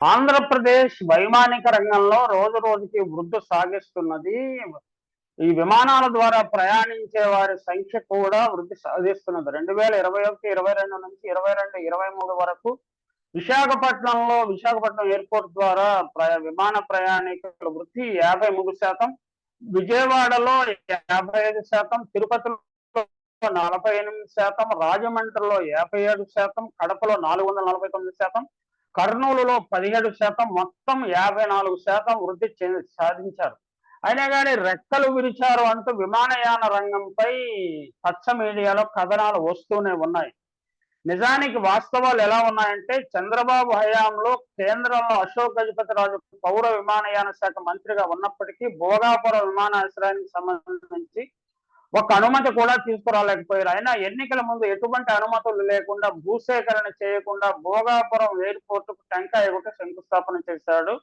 ఆంధ్రప్రదేశ్ వైమానిక రంగంలో రోజు రోజుకి వృద్ధి సాగిస్తున్నది. ఈ విమానాల ద్వారా ప్రయాణించే వారి సంఖ్య కూడా వృద్ధి సాధిస్తున్నది రెండు వేల ఇరవై ఒకటి ఇరవై రెండు నుంచి ఇరవై రెండు ఇరవై మూడు వరకు విశాఖపట్నంలో విశాఖపట్నం ఎయిర్పోర్ట్ ద్వారా విమాన ప్రయాణికుల వృద్ధి యాభై మూడు శాతం విజయవాడలో యాభై ఐదు శాతం తిరుపతిలో నలభై ఎనిమిది శాతం రాజమండ్రిలో యాభై ఏడు శాతం కడపలో నాలుగు వందల నలభై తొమ్మిది శాతం కర్నూలులో పదిహేడు శాతం మొత్తం యాభై నాలుగు శాతం వృద్ధి సాధించారు. అయినా కానీ రెక్కలు విరిచారు అంటూ విమానయాన రంగంపై పచ్చ మీడియాలో కథనాలు వస్తూనే ఉన్నాయి. నిజానికి వాస్తవాలు ఎలా ఉన్నాయంటే చంద్రబాబు హయాంలో కేంద్రంలో అశోక్ గజపతి రాజు పౌర విమానయాన శాఖ మంత్రిగా ఉన్నప్పటికీ భోగాపురం విమానాశ్రయానికి సంబంధించి ఒక అనుమతి కూడా తీసుకురాలేకపోయారు. అయినా ఎన్నికల ముందు ఎటువంటి అనుమతులు లేకుండా భూసేకరణ చేయకుండా భోగాపురం ఎయిర్పోర్ట్కు టెంకాయ ఒకటి శంకుస్థాపన చేశాడు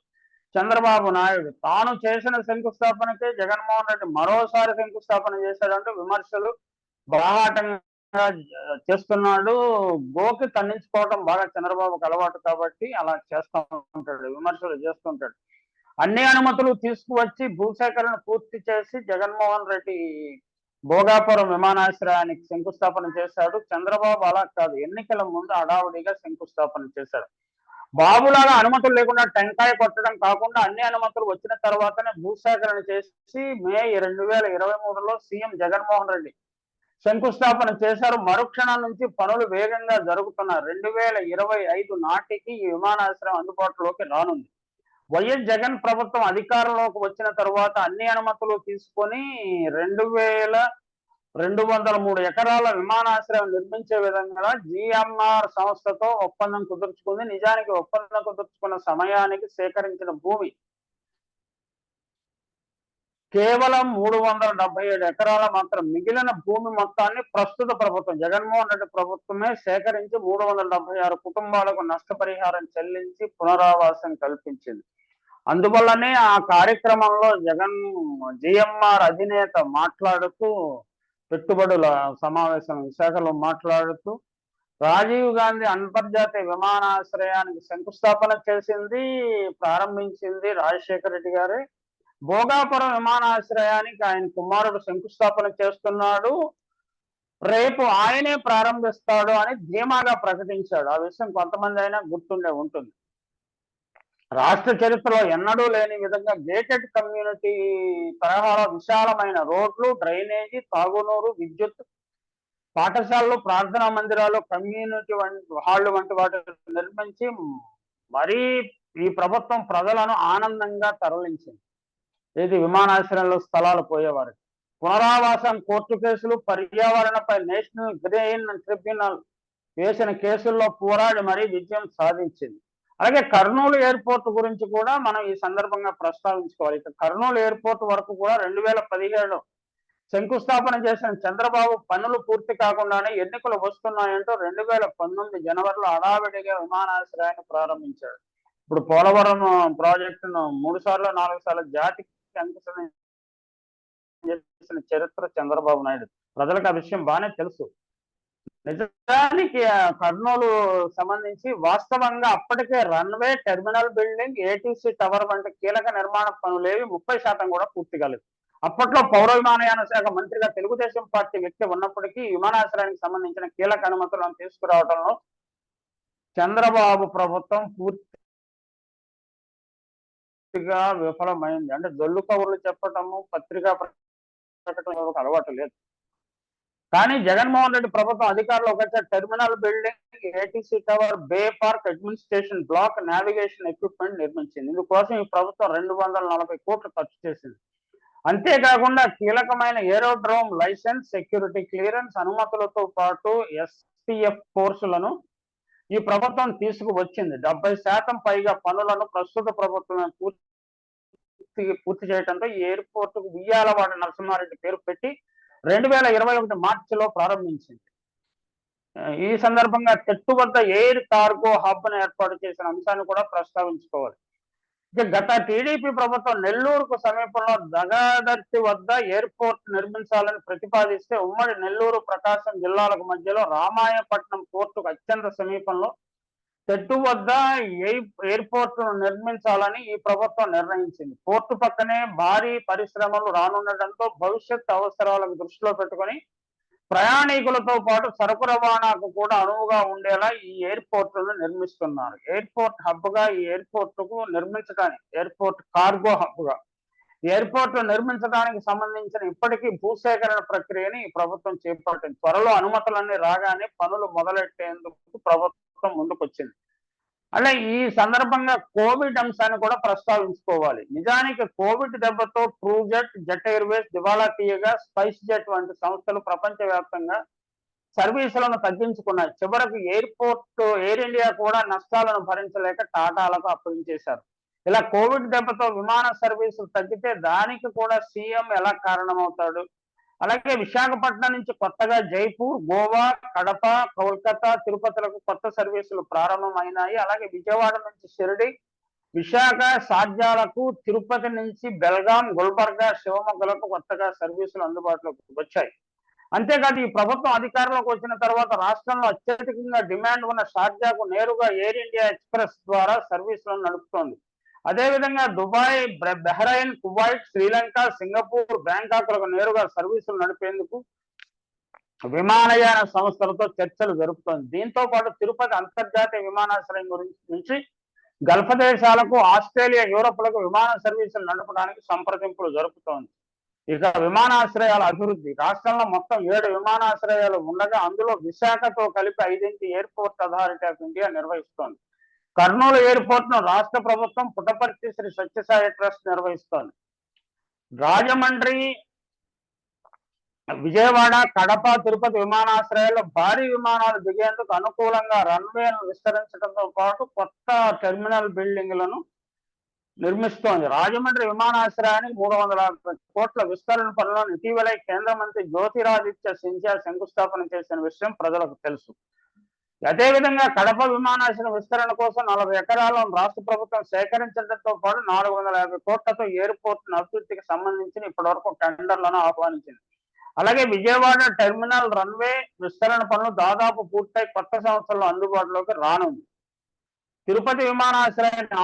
చంద్రబాబు నాయుడు. తాను చేసిన శంకుస్థాపనకే జగన్మోహన్ రెడ్డి మరోసారి శంకుస్థాపన చేశాడంటూ విమర్శలు బాహాటంగా చేస్తున్నాడు. గోకి తన్నించుకోవడం బాగా చంద్రబాబుకి అలవాటు కాబట్టి అలా చేస్తూ ఉంటాడు విమర్శలు చేస్తుంటాడు అన్ని అనుమతులు తీసుకువచ్చి భూసేకరణ పూర్తి చేసి జగన్మోహన్ రెడ్డి భోగాపురం విమానాశ్రయానికి శంకుస్థాపన చేశాడు. చంద్రబాబు అలా కాదు. ఎన్నికల ముందు అడావుడిగా శంకుస్థాపన చేశాడు. బాబులాగా అనుమతులు లేకుండా టెంకాయ కొట్టడం కాకుండా అన్ని అనుమతులు వచ్చిన తర్వాతనే భూసేకరణ చేసి మే రెండు వేల ఇరవై మూడులో సీఎం జగన్మోహన్ రెడ్డి శంకుస్థాపన చేశారు. మరుక్షణం నుంచి పనులు వేగంగా జరుగుతున్నారు రెండు వేల ఇరవై ఐదు నాటికి ఈ విమానాశ్రయం అందుబాటులోకి రానుంది. వైఎస్ జగన్ ప్రభుత్వం అధికారంలోకి వచ్చిన తర్వాత అన్ని అనుమతులు తీసుకొని రెండు వేల రెండు వందల మూడు ఎకరాల విమానాశ్రయం నిర్మించే విధంగా జిఎంఆర్ సంస్థతో ఒప్పందం కుదుర్చుకుంది. నిజానికి ఒప్పందం కుదుర్చుకున్న సమయానికి సేకరించిన భూమి కేవలం మూడు వందల డెబ్బై ఏడు ఎకరాల మాత్రం మిగిలిన భూమి మొత్తాన్ని ప్రస్తుత ప్రభుత్వం జగన్మోహన్ రెడ్డి ప్రభుత్వమే సేకరించి మూడు వందల డెబ్బై ఆరు కుటుంబాలకు నష్టపరిహారం చెల్లించి పునరావాసం కల్పించింది. అందువల్లనే ఆ కార్యక్రమంలో జగన్ జిఎంఆర్ అధినేత మాట్లాడుతూ పెట్టుబడుల సమావేశం విశాఖలో మాట్లాడుతూ రాజీవ్ గాంధీ అంతర్జాతీయ విమానాశ్రయానికి శంకుస్థాపన చేసింది ప్రారంభించింది రాజశేఖర రెడ్డి గారే. భోగాపురం విమానాశ్రయానికి ఆయన కుమారుడు శంకుస్థాపన చేస్తున్నాడు. రేపు ఆయనే ప్రారంభిస్తాడు అని ధీమాగా ప్రకటించాడు. ఆ విషయం కొంతమంది అయినా గుర్తుండే ఉంటుంది. రాష్ట్ర చరిత్రలో ఎన్నడూ లేని విధంగా గేటెడ్ కమ్యూనిటీ తరహాలో విశాలమైన రోడ్లు డ్రైనేజీ తాగునూరు విద్యుత్ పాఠశాలలు ప్రార్థనా మందిరాలు కమ్యూనిటీ వంటి హాళ్ళు వంటి వాటిని నిర్మించి మరీ ఈ ప్రభుత్వం ప్రజలను ఆనందంగా తరలించింది. ఇది విమానాశ్రయంలో స్థలాలు పోయేవారు. పునరావాసం కోర్టు కేసులు పర్యావరణపై నేషనల్ గ్రీన్ ట్రిబ్యునల్ వేసిన కేసుల్లో పోరాడి మరీ విజయం సాధించింది. అలాగే కర్నూలు ఎయిర్పోర్ట్ గురించి కూడా మనం ఈ సందర్భంగా ప్రస్తావించుకోవాలి. ఇక కర్నూలు ఎయిర్పోర్ట్ వరకు కూడా రెండు వేల పదిహేడు శంకుస్థాపన చేసిన చంద్రబాబు పనులు పూర్తి కాకుండానే ఎన్నికలు వస్తున్నాయంటూ రెండు వేల పంతొమ్మిది జనవరిలో హడావిడిగా విమానాశ్రయాన్ని ప్రారంభించాడు ఇప్పుడు పోలవరం ప్రాజెక్టును మూడు సార్లు నాలుగు సార్లు జాతికి అంకితం చేసిన చరిత్ర చంద్రబాబు నాయుడు. ప్రజలకు ఆ విషయం బాగానే తెలుసు. నిజానికి కర్నూలు సంబంధించి వాస్తవంగా అప్పటికే runway terminal building ATC tower వంటి కీలక నిర్మాణ పనులేవి ముప్పై శాతం కూడా పూర్తి కాలేదు. అప్పట్లో పౌర విమానయాన శాఖ మంత్రిగా తెలుగుదేశం పార్టీ వ్యక్తి ఉన్నప్పటికీ విమానాశ్రయానికి సంబంధించిన కీలక అనుమతులను తీసుకురావడంలో చంద్రబాబు ప్రభుత్వం పూర్తి పూర్తిగా విఫలమైంది. అంటే దొల్లు కబుర్లు చెప్పటము పత్రికా ప్రకటన అలవాటు లేదు. కానీ జగన్మోహన్ రెడ్డి ప్రభుత్వం అధికారులు వచ్చే terminal building ATC tower bay park administration block navigation equipment నిర్మించింది. ఇందుకోసం ఈ ప్రభుత్వం రెండు వందల నలభై కోట్లు ఖర్చు చేసింది. అంతేకాకుండా కీలకమైన ఏరోడ్రోమ్ లైసెన్స్ సెక్యూరిటీ క్లియరెన్స్ అనుమతులతో పాటు ఎస్పీఎఫ్ కోర్సులను ఈ ప్రభుత్వం తీసుకువచ్చింది. డెబ్బై శాతం పైగా పనులను ప్రస్తుత ప్రభుత్వమే పూర్తి పూర్తి చేయడంతో ఈ ఎయిర్పోర్ట్ ఉయ్యాలవాడ నరసింహారెడ్డి పేరు పెట్టి రెండు వేల ఇరవై ఒకటి మార్చిలో ప్రారంభించింది. ఈ సందర్భంగా తెట్టు వద్ద ఎయిర్ కార్గో హబ్ను ఏర్పాటు చేసిన అంశాన్ని కూడా ప్రస్తావించుకోవాలి. గత టీడీపీ ప్రభుత్వం నెల్లూరుకు సమీపంలో దగాదర్తి వద్ద ఎయిర్పోర్ట్ నిర్మించాలని ప్రతిపాదిస్తే ఉమ్మడి నెల్లూరు ప్రకాశం జిల్లాలకు మధ్యలో రామాయపట్నం పోర్టుకు అత్యంత సమీపంలో చెట్టు వద్ద ఎయిర్పోర్ట్ నిర్మించాలని ఈ ప్రభుత్వం నిర్ణయించింది. పోర్టు పక్కనే భారీ పరిశ్రమలు రానుండటంతో భవిష్యత్ అవసరాలను దృష్టిలో పెట్టుకొని ప్రయాణికులతో పాటు సరుకు రవాణాకు కూడా అనువుగా ఉండేలా ఈ ఎయిర్పోర్ట్లను నిర్మిస్తున్నారు. ఎయిర్పోర్ట్ హబ్గా ఈ ఎయిర్పోర్ట్కు నిర్మించడానికి ఎయిర్పోర్ట్ కార్గో హబ్గా ఎయిర్పోర్ట్ నిర్మించడానికి సంబంధించిన ఇప్పటికీ భూసేకరణ ప్రక్రియని ఈ ప్రభుత్వం చేపట్టింది. త్వరలో అనుమతులన్నీ రాగానే పనులు మొదలెట్టేందుకు ప్రభుత్వం ముందుకొచ్చింది. అలా ఈ సందర్భంగా కోవిడ్ అంశాన్ని కూడా ప్రస్తావించుకోవాలి. నిజానికి కోవిడ్ దెబ్బతో ట్రూజెట్ జెట్ ఎయిర్వేస్ దివాలా తీయగా స్పైస్ జెట్ వంటి సంస్థలు ప్రపంచవ్యాప్తంగా సర్వీసులను తగ్గించుకున్నాయి. చివరకు ఎయిర్పోర్ట్ ఎయిర్ ఇండియా కూడా నష్టాలను భరించలేక టాటాలకు అప్పగించేశారు. ఇలా కోవిడ్ దెబ్బతో విమాన సర్వీసులు తగ్గితే దానికి కూడా సీఎం ఎలా కారణమవుతాడు? అలాగే విశాఖపట్నం నుంచి కొత్తగా జైపూర్ గోవా కడప కోల్కతా తిరుపతిలకు కొత్త సర్వీసులు ప్రారంభమైనాయి. అలాగే విజయవాడ నుంచి షిరిడి విశాఖ సాధ్యాలకు తిరుపతి నుంచి బెల్గాం గుల్బర్గా శివమొగ్గలకు కొత్తగా సర్వీసులు అందుబాటులోకి వచ్చాయి. అంతేకాదు ఈ ప్రభుత్వం అధికారంలోకి వచ్చిన తర్వాత రాష్ట్రంలో అత్యధికంగా డిమాండ్ ఉన్న షార్జాకు నేరుగా ఎయిర్ ఇండియా ఎక్స్ప్రెస్ ద్వారా సర్వీసులను నడుపుతోంది. అదేవిధంగా Dubai Bahrain Kuwait Sri Lanka Singapore బ్యాంకాక్లకు నేరుగా సర్వీసులు నడిపేందుకు విమానయాన సంస్థలతో చర్చలు జరుపుతోంది. దీంతో పాటు తిరుపతి అంతర్జాతీయ విమానాశ్రయం గురించి నుంచి గల్ఫ్ దేశాలకు ఆస్ట్రేలియా యూరోప్లకు విమాన సర్వీసులు నడపడానికి సంప్రదింపులు జరుపుతోంది. ఇక విమానాశ్రయాల అభివృద్ధి. రాష్ట్రంలో మొత్తం ఏడు విమానాశ్రయాలు ఉండగా అందులో విశాఖతో కలిపి ఐదింటి ఎయిర్పోర్ట్ అథారిటీ ఆఫ్ ఇండియా నిర్వహిస్తోంది. కర్నూలు ఎయిర్పోర్ట్ను రాష్ట్ర ప్రభుత్వం పుట్టపర్తి శ్రీ సత్యసాయి ట్రస్ట్ నిర్వహిస్తోంది. రాజమండ్రి విజయవాడ కడప తిరుపతి విమానాశ్రయాల్లో భారీ విమానాలు దిగేందుకు అనుకూలంగా రన్వేలను విస్తరించడంతో పాటు కొత్త టెర్మినల్ బిల్డింగ్లను నిర్మిస్తోంది. రాజమండ్రి విమానాశ్రయానికి మూడు వందల కోట్ల విస్తరణ పనులను ఇటీవలే కేంద్ర మంత్రి జ్యోతిరాదిత్య సింధ్యా శంకుస్థాపన చేసిన విషయం ప్రజలకు తెలుసు. అదేవిధంగా కడప విమానాశ్రయం విస్తరణ కోసం నలభై ఎకరాలను రాష్ట్ర ప్రభుత్వం సేకరించడంతో పాటు నాలుగు వందల యాభై కోట్లతో ఎయిర్పోర్ట్ అభివృద్ధికి సంబంధించిన ఇప్పటివరకు టెండర్లను ఆహ్వానించింది. అలాగే విజయవాడ టెర్మినల్ రన్వే విస్తరణ పనులు దాదాపు పూర్తయి కొత్త సంవత్సరంలో అందుబాటులోకి రానుంది. తిరుపతి విమానాశ్రయాన్ని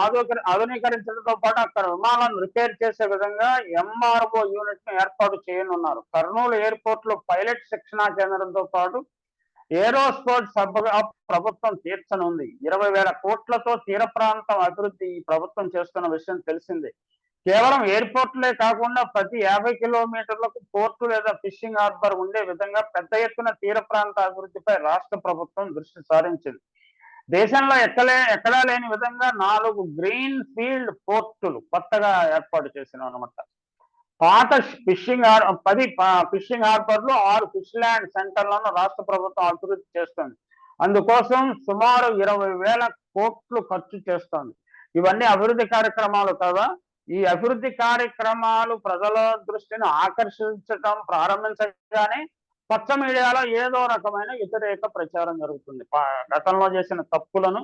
ఆధునీకరించడంతో పాటు అక్కడ విమానాలను రిపేర్ చేసే విధంగా ఎంఆర్ఓ యూనిట్ను ఏర్పాటు చేయనున్నారు. కర్నూలు ఎయిర్పోర్ట్లో పైలట్ శిక్షణా కేంద్రంతో పాటు ఏరోస్పోర్ట్ సభ ప్రభుత్వం తీర్చనుంది. ఇరవై వేల కోట్లతో తీర ప్రాంతం అభివృద్ధి ఈ ప్రభుత్వం చేస్తున్న విషయం తెలిసిందే. కేవలం ఎయిర్పోర్ట్లే కాకుండా ప్రతి యాభై కిలోమీటర్లకు పోర్టు లేదా ఫిషింగ్ హార్బర్ ఉండే విధంగా పెద్ద ఎత్తున తీర ప్రాంత అభివృద్ధిపై రాష్ట్ర ప్రభుత్వం దృష్టి సారించింది. దేశంలో ఎక్కలే ఎక్కడా లేని విధంగా నాలుగు గ్రీన్ ఫీల్డ్ పోర్టులు కొత్తగా ఏర్పాటు చేసినాం అనమాట పాత ఫిషింగ్ పది ఫిషింగ్ హార్బర్లు ఆరు ఫిష్ ల్యాండ్ సెంటర్లను రాష్ట్ర ప్రభుత్వం అభివృద్ధి చేస్తుంది. అందుకోసం సుమారు ఇరవై వేల కోట్లు ఖర్చు చేస్తుంది. ఇవన్నీ అభివృద్ధి కార్యక్రమాలు కదా? ఈ అభివృద్ధి కార్యక్రమాలు ప్రజల దృష్టిని ఆకర్షించడం ప్రారంభించగానే పచ్చ మీడియాలో ఏదో రకమైన వ్యతిరేక ప్రచారం జరుగుతుంది. గతంలో చేసిన తప్పులను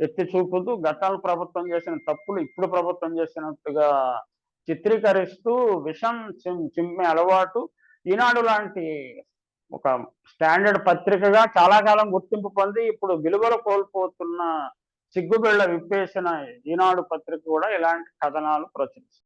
ఎత్తి చూపుతూ గతంలో ప్రభుత్వం చేసిన తప్పులు ఇప్పుడు ప్రభుత్వం చేసినట్టుగా చిత్రీకరిస్తూ విషం చిమ్మే అలవాటు. ఈనాడు లాంటి ఒక స్టాండర్డ్ పత్రికగా చాలా కాలం గుర్తింపు పొంది ఇప్పుడు విలువలు కోల్పోతున్న సిగ్గుబిళ్ళ విప్పేసిన ఈనాడు పత్రిక కూడా ఇలాంటి కథనాలు ప్రచురిస్తుంది.